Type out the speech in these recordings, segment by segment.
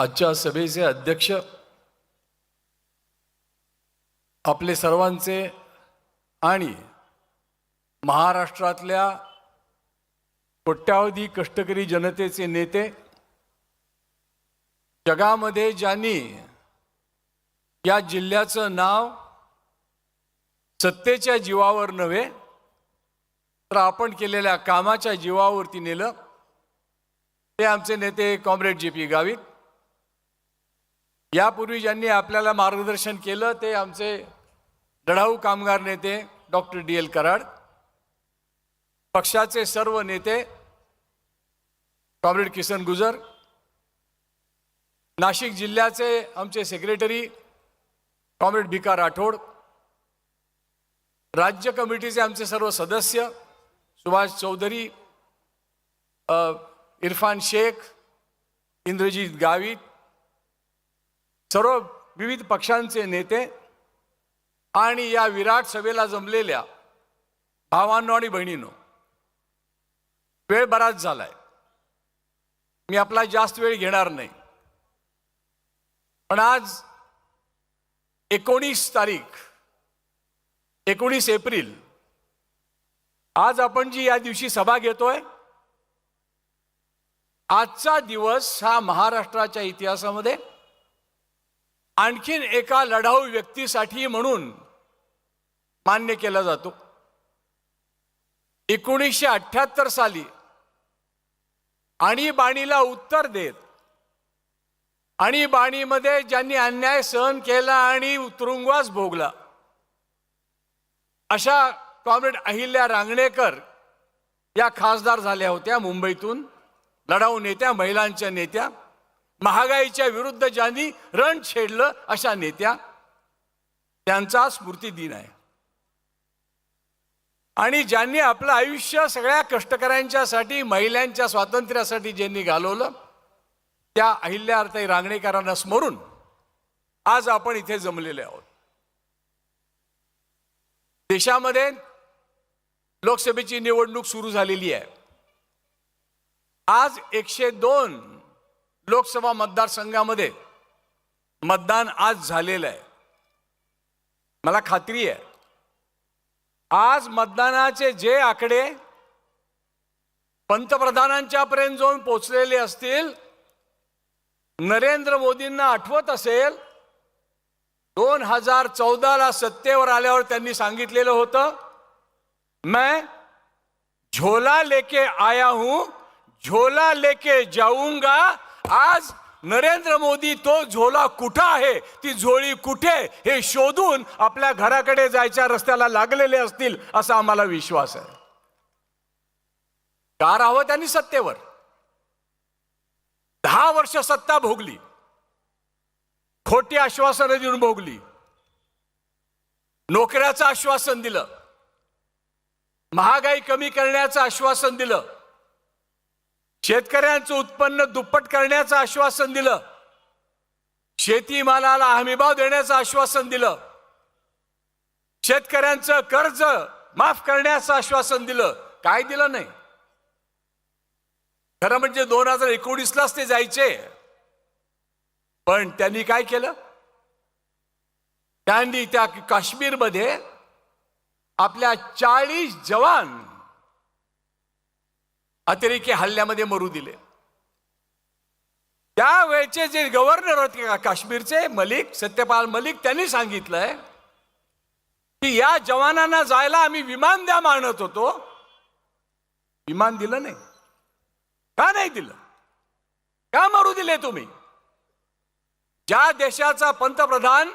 आजच्या सभेचे अध्यक्ष आपले सर्वांचे आणि महाराष्ट्रातल्या कोट्यावधी कष्टकरी जनतेचे नेते जगामध्ये ज्यांनी या जिल्ह्याचं नाव सत्तेच्या जीवावर नव्हे तर आपण केलेल्या कामाच्या जीवावरती नेलं ते आमचे नेते कॉम्रेड जे पी गावित यापूर्वी ज्यांनी आपल्याला मार्गदर्शन केलं ते आमचे लढाऊ कामगार नेते डॉक्टर डी एल कराड पक्षाचे सर्व नेते कॉम्रेड किसन गुजर नाशिक जिल्ह्याचे आमचे सेक्रेटरी कॉम्रेड भिका राठोड राज्य कमिटीचे आमचे सर्व सदस्य सुभाष चौधरी इरफान शेख इंद्रजीत गावित सर्व विविध पक्षांचे नेते आणि या विराट सभेला जमलेल्या भावांनो आणि बहिणींनो वेळ बराच झालाय. मी आपला जास्त वेळ घेणार नाही. पण आज एकोणीस तारीख एकोणीस एप्रिल आज आपण जी या दिवशी सभा घेतोय आजचा दिवस हा महाराष्ट्राच्या इतिहासामध्ये आणखीन एका लढाऊ व्यक्तीसाठी म्हणून मान्य केला जातो. एकोणीसशे अठ्ठ्याहत्तर साली आणीबाणीला उत्तर देत आणीबाणीमध्ये ज्यांनी अन्याय सहन केला आणि तुरुंगवास भोगला अशा कॉम्रेड अहिल्या रांगणेकर या खासदार झाल्या होत्या मुंबईतून लढाऊ नेत्या महिलांच्या नेत्या. महागाईच्या विरुद्ध ज्यांनी रण छेडलं अशा नेत्या त्यांचा स्मृती दिन आहे. आणि ज्यांनी आपलं आयुष्य सगळ्या कष्टकऱ्यांच्यासाठी महिलांच्या स्वातंत्र्यासाठी ज्यांनी घालवलं त्या अहिल्यार्थी रांगणेकरांना स्मरून आज आपण इथे जमलेले आहोत. देशामध्ये लोकसभेची निवडणूक सुरू झालेली आहे. आज एकशे दोन लोकसभा मतदारसंघामध्ये मतदान आज झालेलं आहे. मला खात्री आहे. आज मतदानाचे जे आकडे पंतप्रधानांच्या पर्यंत जाऊन पोचलेले असतील नरेंद्र मोदींना आठवत असेल दोन हजार चौदाला सत्तेवर आल्यावर त्यांनी सांगितलेलं होतं मैं झोला लेके आया हूं झोला लेके जाऊंगा आज नरेंद्र मोदी तो झोला कुठं आहे? ती झोळी कुठे? हे शोधून आपल्या घराकडे जायच्या रस्त्याला लागलेले असतील असा आम्हाला विश्वास आहे. का राहावं त्यांनी सत्तेवर? दहा वर्ष सत्ता भोगली. खोटी आश्वासनं देऊन भोगली. नोकऱ्याचं आश्वासन दिलं. महागाई कमी करण्याचं आश्वासन दिलं. शेतकऱ्यांचं उत्पन्न दुप्पट करण्याचं आश्वासन दिलं. शेतीमालाला हमीभाव देण्याचं आश्वासन दिलं. शेतकऱ्यांचं कर्ज माफ करण्याचं आश्वासन दिलं. काय दिलं नाही? खरं म्हणजे दोन हजार एकोणीसलाच ते जायचे. पण त्यांनी काय केलं? त्यांनी त्या काश्मीरमध्ये आपल्या चाळीस जवान अतिरेकी हल्ल्यामध्ये मरू दिले. त्यावेळचे जे गव्हर्नर होते काश्मीरचे मलिक सत्यपाल मलिक त्यांनी सांगितलंय की या जवानांना जायला आम्ही विमान द्या मानत होतो. विमान दिलं नाही. का नाही दिलं? का मरू दिले तुम्ही? ज्या देशाचा पंतप्रधान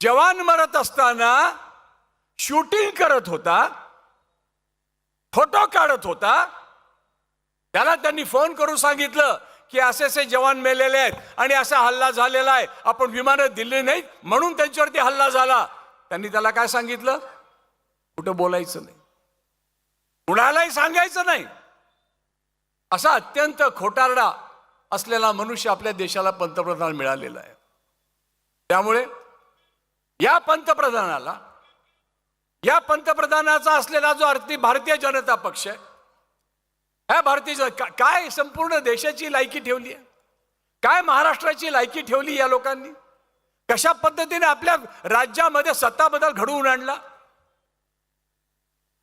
जवान मरत असताना शूटिंग करत होता फोटो काढत होता त्याला त्यांनी फोन करून सांगितलं की असे असे जवान मेलेले आहेत आणि असा हल्ला झालेला आहे. आपण विमानं दिली नाहीत म्हणून त्यांच्यावरती हल्ला झाला. त्यांनी त्याला काय सांगितलं? कुठं बोलायचं नाही. कुणालाही सांगायचं नाही. असा अत्यंत खोटारडा असलेला मनुष्य आपल्या देशाला पंतप्रधान मिळालेला आहे. त्यामुळे या पंतप्रधानाला या पंतप्रधानाचा असलेला जो अर्थी भारतीय जनता पक्ष आहे ह्या भारतीय जन- का- काय संपूर्ण देशाची लायकी ठेवली आहे? काय महाराष्ट्राची लायकी ठेवली या लोकांनी? कशा पद्धतीने आपल्या राज्यामध्ये सत्ता बदल घडवून आणला?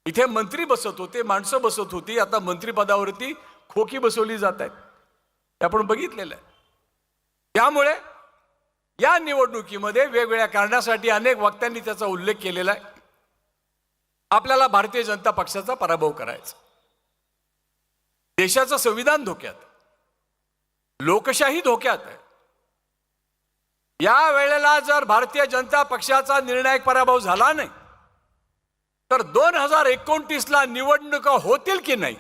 इथे मंत्री बसत होते माणसं बसत होती आता मंत्रीपदावरती खोकी बसवली जात आहेत. हे आपण बघितलेलं आहे. त्यामुळे या निवडणुकीमध्ये वेगवेगळ्या कारणासाठी अनेक वक्त्यांनी त्याचा उल्लेख केलेला आहे. आपल्याला भारतीय जनता पक्षाचा पराभव करायचा देशाचं संविधान धोक्यात लोकशाही धोक्यात आहे. या वेळेला जर भारतीय जनता पक्षाचा निर्णायक पराभव झाला नाही तर दोन हजार एकोणतीसला निवडणुका होतील की नाही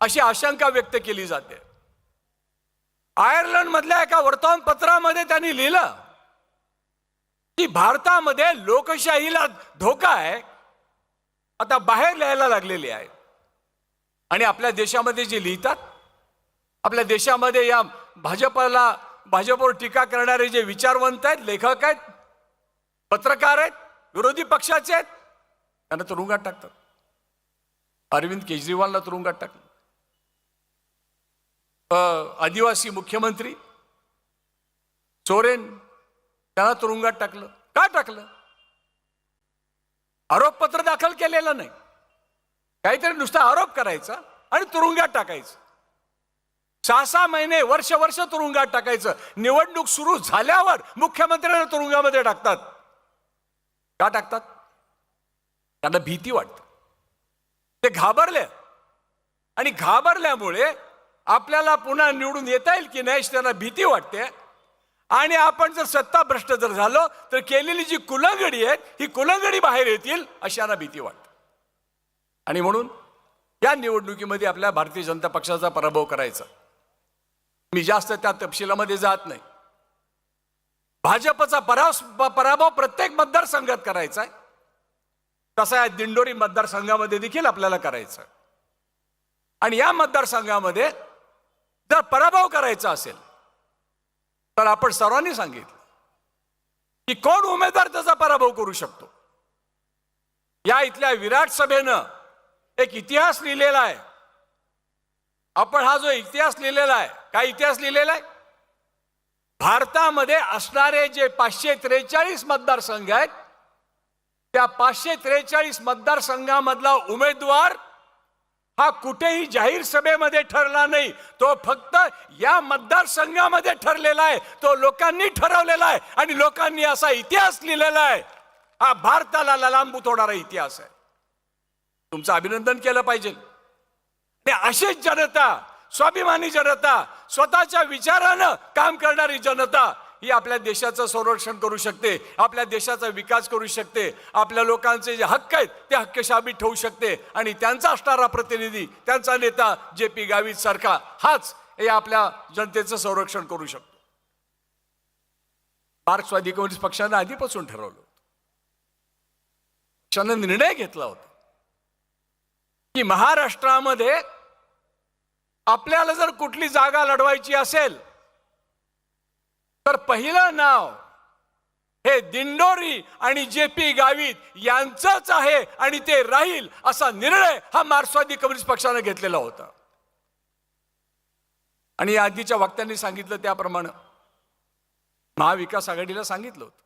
अशी आशंका व्यक्त केली जाते. आयर्लंड मधल्या एका वर्तमानपत्रामध्ये त्यांनी लिहिलं की भारतामध्ये लोकशाहीला धोका आहे. आता बाहेर लिहायला लागलेली आहे. आणि आपल्या देशामध्ये जे लिहितात आपल्या देशामध्ये या भाजपला भाजपवर टीका करणारे जे विचारवंत आहेत लेखक आहेत पत्रकार आहेत विरोधी पक्षाचे आहेत त्यांना तुरुंगात टाकतात. अरविंद केजरीवालला तुरुंगात टाकलं आदिवासी मुख्यमंत्री सोरेन त्यांना तुरुंगात टाकलं. का टाकलं? आरोपपत्र दाखल केलेलं नाही. काहीतरी नुसता आरोप करायचा आणि तुरुंगात टाकायचं. सहा सहा महिने वर्ष वर्ष तुरुंगात टाकायचं. निवडणूक सुरू झाल्यावर मुख्यमंत्र्यांना तुरुंगामध्ये टाकतात. का टाकतात? त्यांना भीती वाटते. ते घाबरले. आणि घाबरल्यामुळे आपल्याला पुन्हा निवडून येता येईल की नाही त्यांना भीती वाटते. आणि आपण जर सत्ता भ्रष्ट जर झालो तर केलेली जी कुलंगडी आहे ही कुलंगडी बाहेर येतील अशांना भीती वाटते. आणि म्हणून या निवडणुकीमध्ये आपल्या भारतीय जनता पक्षाचा पराभव करायचा. मी जास्त त्या तपशिलामध्ये जात नाही. भाजपचा पराव पराभव प्रत्येक मतदारसंघात करायचा आहे. तसा या दिंडोरी मतदारसंघामध्ये देखील आपल्याला करायचं आणि या मतदारसंघामध्ये जर पराभव करायचा असेल तर आपण सर्वांनी सांगितलं की कोण उमेदवार त्याचा पराभव करू शकतो? या इथल्या विराट सभेनं एक इतिहास लिहिलेला आहे. आपण हा जो इतिहास लिहिलेला आहे काय इतिहास लिहिलेला आहे? भारतामध्ये असणारे जे पाचशे त्रेचाळीस मतदारसंघ आहेत त्या पाचशे त्रेचाळीस मतदारसंघामधला उमेदवार हा कुठेही जाहीर सभेमध्ये ठरला नाही. तो फक्त या मतदारसंघामध्ये ठरलेला आहे. तो लोकांनी ठरवलेला आहे. आणि लोकांनी असा इतिहास लिहिलेला आहे. हा भारताला ललांबू होणारा इतिहास आहे. तुमचं अभिनंदन केलं पाहिजे. आणि अशीच जनता स्वाभिमानी जनता स्वतःच्या विचारानं काम करणारी जनता ही आपल्या देशाचं संरक्षण करू शकते आपल्या देशाचा विकास करू शकते आपल्या लोकांचे जे हक्क आहेत ते हक्क शाबीत ठेवू शकते आणि त्यांचा असणारा प्रतिनिधी त्यांचा नेता जे पी गावित सारखा हाच हे आपल्या जनतेचं संरक्षण करू शकतो. मार्क्सवादी कम्युनिस्ट पक्षानं आधीपासून ठरवलं पक्षानं निर्णय घेतला होता. की महाराष्ट्रामध्ये आपल्याला जर कुठली जागा लढवायची असेल तर पहिलं नाव हे दिंडोरी आणि जे पी गावित यांचंच आहे आणि ते राहील असा निर्णय हा मार्क्सवादी कम्युनिस्ट पक्षानं घेतलेला होता. आणि या आधीच्या वक्त्यांनी सांगितलं त्याप्रमाणे. महाविकास आघाडीला सांगितलं होतं.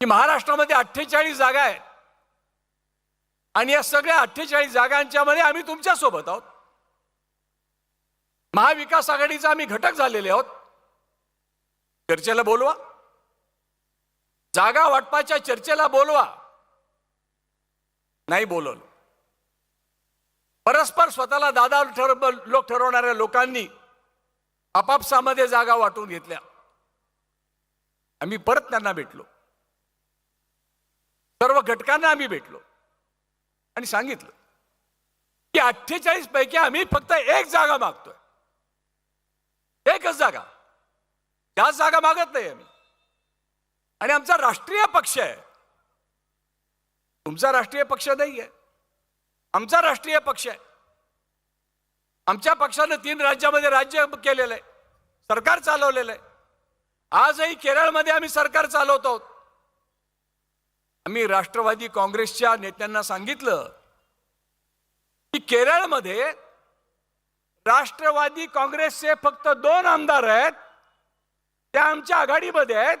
की महाराष्ट्रामध्ये अठ्ठेचाळीस जागा आहेत. आणि या सगळ्या अठ्ठेचाळीस जागांच्या मध्ये आम्ही तुमच्यासोबत आहोत. महाविकास आघाडीचा आम्ही घटक झालेले आहोत. चर्चेला बोलवा. जागा वाटपाच्या चर्चेला बोलवा. नाही बोलवलं. परस्पर स्वतःला दादा ठरव लोक ठरवणाऱ्या लोकांनी आपापसामध्ये जागा वाटून घेतल्या. आम्ही परत त्यांना भेटलो. सर्व घटकांना आम्ही भेटलो. आणि सांगितलं की अठ्ठेचाळीस पैकी आम्ही फक्त एक जागा मागतोय. एकच जागा. जास्त जागा मागत नाही आम्ही. आणि आमचा राष्ट्रीय पक्ष आहे. तुमचा राष्ट्रीय पक्ष नाही आहे आमचा राष्ट्रीय पक्ष आहे. आमच्या पक्षानं तीन राज्यामध्ये राज्य केलेलं आहे. सरकार चालवलेलं आहे. आजही केरळमध्ये आम्ही सरकार चालवतो आहोत. आम्ही राष्ट्रवादी काँग्रेसच्या नेत्यांना सांगितलं की केरळमध्ये राष्ट्रवादी काँग्रेसचे फक्त दोन आमदार आहेत त्या आमच्या आघाडीमध्ये आहेत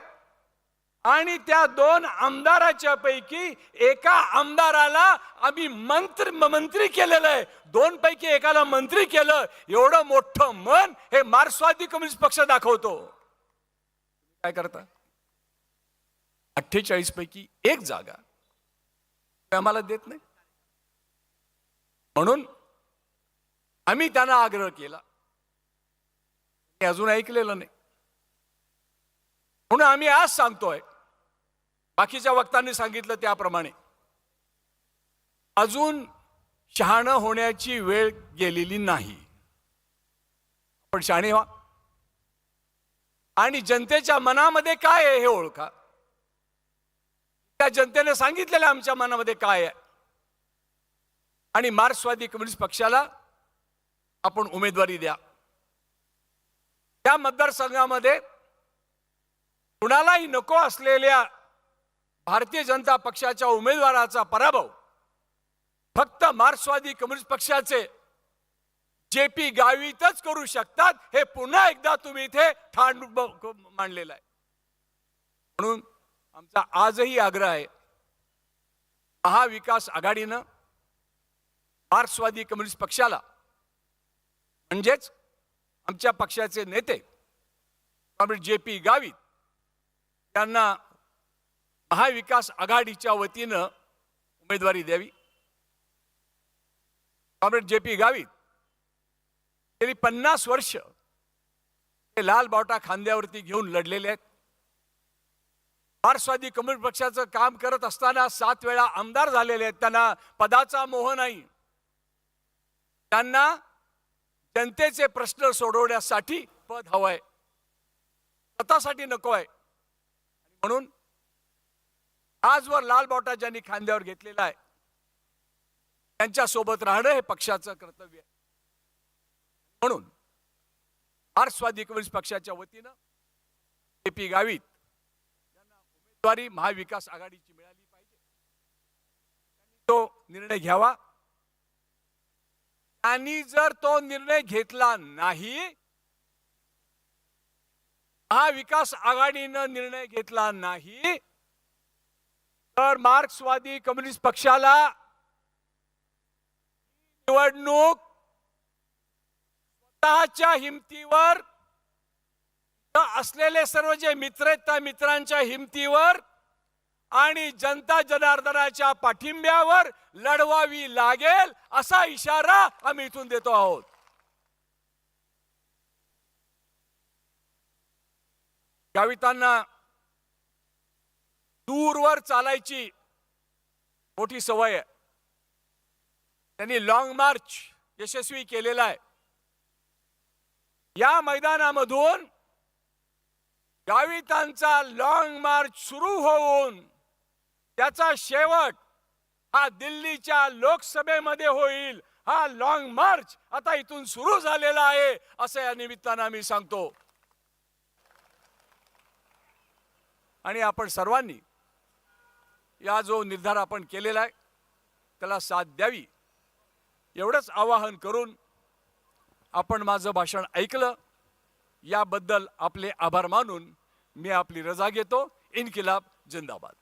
आणि त्या दोन आमदाराच्या पैकी एका आमदाराला आम्ही मंत्र मंत्री केलेलं आहे. दोन पैकी एकाला मंत्री केलं. एवढं मोठं मन हे मार्क्सवादी कम्युनिस्ट पक्ष दाखवतो. काय करता? अठ्ठेचाळीस पैकी एक जागा ते आम्हाला देत नाही. म्हणून आम्ही त्यांना आग्रह केला. अजून ऐकलेलं नाही. म्हणून आम्ही आज सांगतोय बाकीच्या वक्तांनी सांगितलं त्याप्रमाणे अजून शहाणं होण्याची वेळ गेलेली नाही. पण शहाणे व्हा. आणि जनतेच्या मनामध्ये काय आहे हे ओळखा. त्या जनतेने सांगितलेलं आमच्या मनामध्ये काय आहे. आणि मार्क्सवादी कम्युनिस्ट पक्षाला आपण उमेदवारी द्या. त्या मतदारसंघामध्ये कुणालाही नको असलेल्या भारतीय जनता पक्षाच्या उमेदवाराचा पराभव फक्त मार्क्सवादी कम्युनिस्ट पक्षाचे जे पी गावीतच करू शकतात हे पुन्हा एकदा तुम्ही इथे ठाण मांडलेलं आहे. म्हणून आमचा आजही आग्रह आहे. महाविकास आघाडीनं मार्क्सवादी कम्युनिस्ट पक्षाला म्हणजेच आमच्या पक्षाचे नेते कॉम्रेड जे पी गावित त्यांना महाविकास आघाडीच्या वतीनं उमेदवारी द्यावी. कॉम्रेड जे पी गावित गेली पन्नास वर्ष ते लाल बावटा खांद्यावरती घेऊन लढलेले आहेत. मार्क्सवादी कम्युनिस्ट पक्षाचं काम करत असताना सात वेळा आमदार झालेले आहेत. त्यांना पदाचा मोह नाही. त्यांना जनतेचे प्रश्न सोडवण्यासाठी पद हवंय. स्वतःसाठी नको आहे म्हणून आजवर लाल बावटा ज्यांनी खांद्यावर घेतलेला आहे त्यांच्यासोबत राहणं हे पक्षाचं कर्तव्य आहे. म्हणून मार्क्सवादी कम्युनिस्ट पक्षाच्या वतीनं ए पी गावित उमेदवारी महाविकास आघाडीची मिळाली पाहिजे. तो निर्णय घ्यावा. आणि जर तो निर्णय घेतला नाही महाविकास आघाडीनं निर्णय घेतला नाही तर मार्क्सवादी कम्युनिस्ट पक्षाला निवडणूक स्वतःच्या हिमतीवर असलेले सर्व जे मित्र आहेत त्या मित्रांच्या हिमतीवर आणि जनता जनार्दनाच्या पाठिंब्यावर लढवावी लागेल असा इशारा आम्ही इथून देतो आहोत. गावितांना दूरवर चालायची मोठी सवय आहे. त्यांनी लॉंग मार्च यशस्वी केलेला आहे. या मैदानामधून गावितांचा लॉंग मार्च सुरू होऊन त्याचा शेवट हा दिल्लीच्या लोकसभेमध्ये होईल. हा लॉंग मार्च आता इथून सुरू झालेला आहे असं या निमित्तानं आम्ही सांगतो. आणि आपण सर्वांनी या जो निर्धार आपण केलेला आहे त्याला साथ द्यावी. एवढंच आवाहन करून आपण माझं भाषण ऐकलं. याबद्दल आपले आभार मानून मी आपली रजा घेतो. इन्किलाब जिंदाबाद.